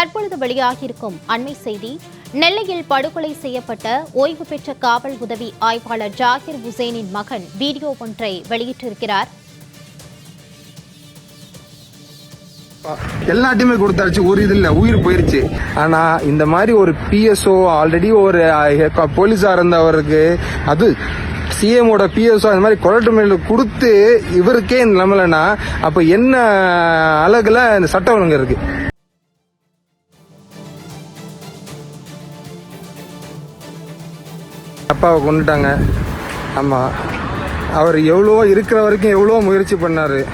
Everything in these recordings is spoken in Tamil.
தற்பொழுது வெளியாகியிருக்கும் அண்மை செய்தி நெல்லையில் படுகொலை செய்யப்பட்ட ஓய்வு பெற்ற காவல் உதவி ஆய்வாளர் ஜாகிர் ஹுசேனின் மகன் வீடியோ ஒன்றை வெளியிட்டிருக்கிறார். எல்லாத்தையுமே கொடுத்தாச்சு ஒரு இது இல்ல உயிர் போயிருச்சு. ஆனா இந்த மாதிரி ஒரு பிஎஸ்ஓ ஆல்ரெடி ஒரு போலீஸா இருந்தவருக்கு அது சிஎமோட பிஎஸ்ஓ அந்த மாதிரி கொலட்டு மேல கொடுத்து இவருக்கே இந்த நிலைமைலனா அப்ப என்ன அழகுல இந்த சட்ட ஒழுங்கு இருக்கு. அப்பாவை கொண்டுட்டாங்க. ஆமாம் அவர் எவ்வளவோ இருக்கிற வரைக்கும் எவ்வளோ முயற்சி பண்ணார்.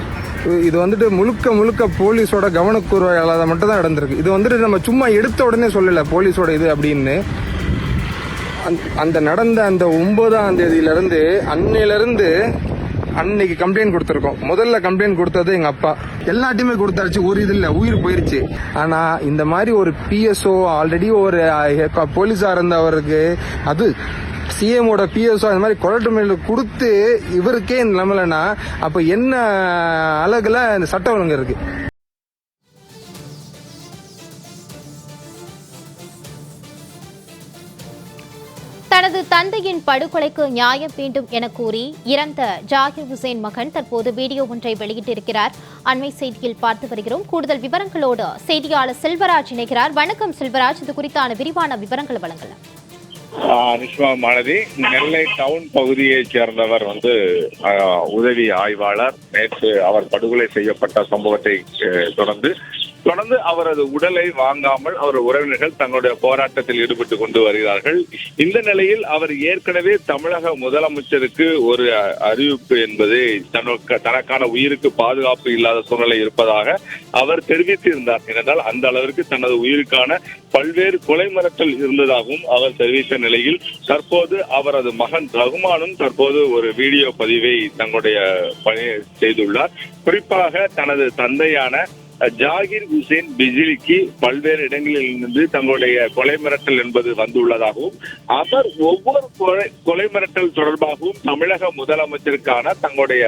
இது- வந்துட்டு முழுக்க முழுக்க போலீஸோட கவனக்குறையால மட்டும் தான் நடந்திருக்கு. இது வந்துட்டு நம்ம சும்மா எடுத்த உடனே சொல்லலை போலீஸோட இது அப்படின்னு. அந்த- அந்த நடந்த அந்த ஒன்பதாம் தேதியிலேருந்து அன்னையிலேருந்து அன்னைக்கு கம்ப்ளைண்ட் கொடுத்துருக்கோம். முதல்ல கம்ப்ளைண்ட் கொடுத்தது எங்கள் அப்பா. எல்லாத்தையுமே கொடுத்தாச்சு. ஒரு இது இல்லை உயிர் போயிருச்சு. ஆனால் இந்த மாதிரி ஒரு பிஎஸ்ஓ ஆல்ரெடி ஒரு போலீஸாக இருந்தவருக்கு அது சிஎமோட பிஎஸ்ஓ அந்த மாதிரி கொலட்டு மெயில் கொடுத்து இவருக்கே இந்த நிலைமைலனா அப்ப என்ன அழகுல இந்த சட்ட ஒழுங்கு இருக்கு? தனது தந்தையின் படுகொலைக்கு நியாயம் வேண்டும் என கூறி இறந்த ஜாகிர் ஹுசேன் மகன் தற்போது வீடியோ ஒன்றை வெளியிட்டிருக்கிறார். அண்மை செய்தியில் பார்த்து வருகிறோம். கூடுதல் விவரங்களோடு செய்தியாளர் செல்வராஜ் இணைகிறார். வணக்கம் செல்வராஜ். இது குறித்தான விரிவான விவரங்களை வழங்கலாம். அனுஷ்மா மாலதி. நெல்லை டவுன் பகுதியைச் சேர்ந்தவர் வந்து உதவி ஆய்வாளர். நேற்று அவர் படுகொலை செய்யப்பட்ட சம்பவத்தை தொடர்ந்து தொடர்ந்து அவரது உடலை வாங்காமல் அவர் உறவினர்கள் தங்களுடைய போராட்டத்தில் ஈடுபட்டு கொண்டு வருகிறார்கள். இந்த நிலையில் அவர் ஏற்கனவே தமிழக முதலமைச்சருக்கு ஒரு அறிவிப்பு என்பது தனக்கு தனக்கான உயிருக்கு பாதுகாப்பு இல்லாத சூழ்நிலை இருப்பதாக அவர் தெரிவித்திருந்தார். ஏனென்றால் அந்த அளவிற்கு தனது உயிருக்கான பல்வேறு கொலை மிரட்டல் இருந்ததாகவும் அவர் தெரிவித்த நிலையில் தற்போது அவரது மகன் ரகுமானும் தற்போது ஒரு வீடியோ பதிவை தங்களுடைய பணி செய்துள்ளார். குறிப்பாக தனது தந்தையான ஜாகிர் ஹுசேன் பிஜிலிக்கு பல்வேறு இடங்களில் இருந்து தங்களுடைய கொலை மிரட்டல் என்பது வந்துள்ளதாகவும் அவர் ஒவ்வொரு கொலை கொலை மிரட்டல் தொடர்பாகவும் தமிழக முதலமைச்சருக்கான தங்களுடைய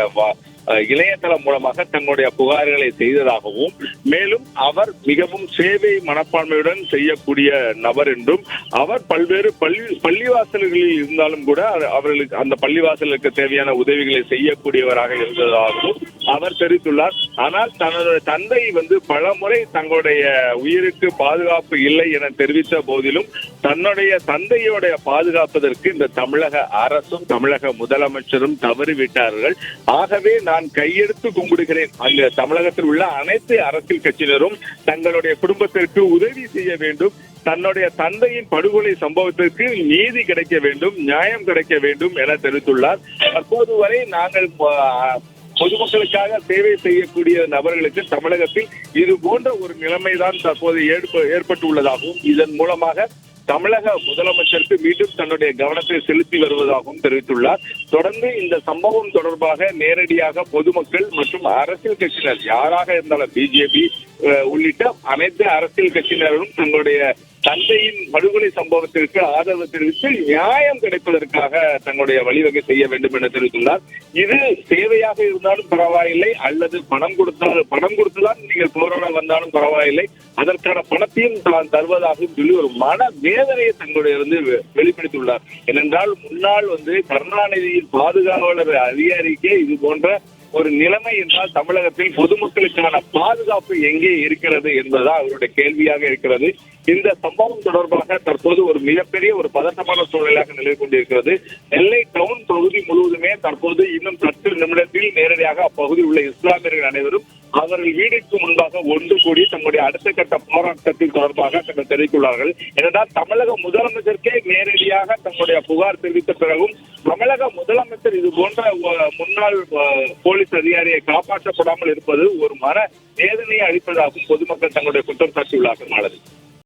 இணையதளம் மூலமாக தங்களுடைய புகார்களை செய்ததாகவும் மேலும் அவர் மிகவும் சேவை மனப்பான்மையுடன் செய்யக்கூடிய நபர் என்றும் அவர் பல்வேறு பள்ளி பள்ளிவாசல்களில் இருந்தாலும் கூட அவர்களுக்கு அந்த பள்ளிவாசலுக்கு தேவையான உதவிகளை செய்யக்கூடியவராக இருந்ததாகவும் அவர் தெரிவித்துள்ளார். ஆனால் தனது தந்தை வந்து பலமுறை தங்களுடைய உயிருக்கு பாதுகாப்பு இல்லை என தெரிவித்த போதிலும் தன்னுடைய தந்தையோடைய பாதுகாப்பதற்கு இந்த தமிழக அரசும் தமிழக முதலமைச்சரும் தவறிவிட்டார்கள். ஆகவே நான் கையெடுத்து கும்பிடுகிறேன். அங்கு தமிழகத்தில் உள்ள அனைத்து அரசியல் கட்சியினரும் தங்களுடைய குடும்பத்திற்கு உதவி செய்ய வேண்டும். தன்னுடைய தந்தையின் படுகொலை சம்பவத்திற்கு நீதி கிடைக்க வேண்டும் நியாயம் கிடைக்க வேண்டும் என தெரிவித்துள்ளார். தற்போது வரை நாங்கள் பொதுமக்களுக்காக சேவை செய்யக்கூடிய நபர்களுக்கு தமிழகத்தில் இது போன்ற ஒரு நிலைமைதான் தற்போது ஏற்ப- ஏற்பட்டுள்ளதாகவும் இதன் மூலமாக தமிழக முதலமைச்சருக்கு மீண்டும் தன்னுடைய கவனத்தை செலுத்தி வருவதாகவும் தெரிவித்துள்ளார். தொடர்ந்து இந்த சம்பவம் தொடர்பாக நேரடியாக பொதுமக்கள் மற்றும் அரசியல் கட்சியினர் யாராக இருந்தாலும் பிஜேபி உள்ளிட்ட அனைத்து அரசியல் கட்சியினரும் தங்களுடைய தந்தையின் படுகொலை சம்பவத்திற்கு ஆதரவு தெரிவித்து நியாயம் கிடைப்பதற்காக தங்களுடைய வழிவகை செய்ய வேண்டும் என தெரிவித்துள்ளார். இது சேவையாக இருந்தாலும் பரவாயில்லை அல்லது பணம் கொடுத்தாலும் பணம் கொடுத்துதான் நீங்கள் போராட வந்தாலும் பரவாயில்லை. அதற்கான பணத்தையும் தான் தருவதாகவும் சொல்லி ஒரு மன வேதனையை தங்களுடைய வந்து வெ- வெளிப்படுத்தியுள்ளார். ஏனென்றால் முன்னாள் வந்து கருணாநிதியின் பாதுகாவலர் அதிகாரிக்கே இது போன்ற ஒரு நிலைமை என்றால் தமிழகத்தில் பொதுமக்களுக்கான பாதுகாப்பு எங்கே இருக்கிறது என்பதுதான் அவருடைய கேள்வியாக இருக்கிறது. இந்த சம்பவம் தொடர்பாக தற்போது ஒரு மிகப்பெரிய ஒரு பதட்டமான சூழ்நிலையாக நிலை கொண்டிருக்கிறது. நெல்லை டவுன் பகுதி முழுவதுமே தற்போது இன்னும் சற்று நிமிடத்தில் நேரடியாக அப்பகுதியில் உள்ள இஸ்லாமியர்கள் அனைவரும் அவர்கள் வீடுக்கு முன்பாக ஒன்று கூடி தங்களுடைய அடுத்த கட்ட போராட்டத்தில் தொடர்பாக தங்கள் தெரிவித்துள்ளார்கள். ஏனென்றால் தமிழக முதலமைச்சருக்கே நேரடியாக தங்களுடைய புகார் தெரிவித்த பிறகும் தமிழக முதலமைச்சர் இது போன்ற முன்னாள் போலீஸ் அதிகாரியை காப்பாற்றப்படாமல் இருப்பது ஒரு மன வேதனையை அளிப்பதாகவும் பொதுமக்கள் தங்களுடைய குற்றம் சாட்டியுள்ளார்கள் மாலதி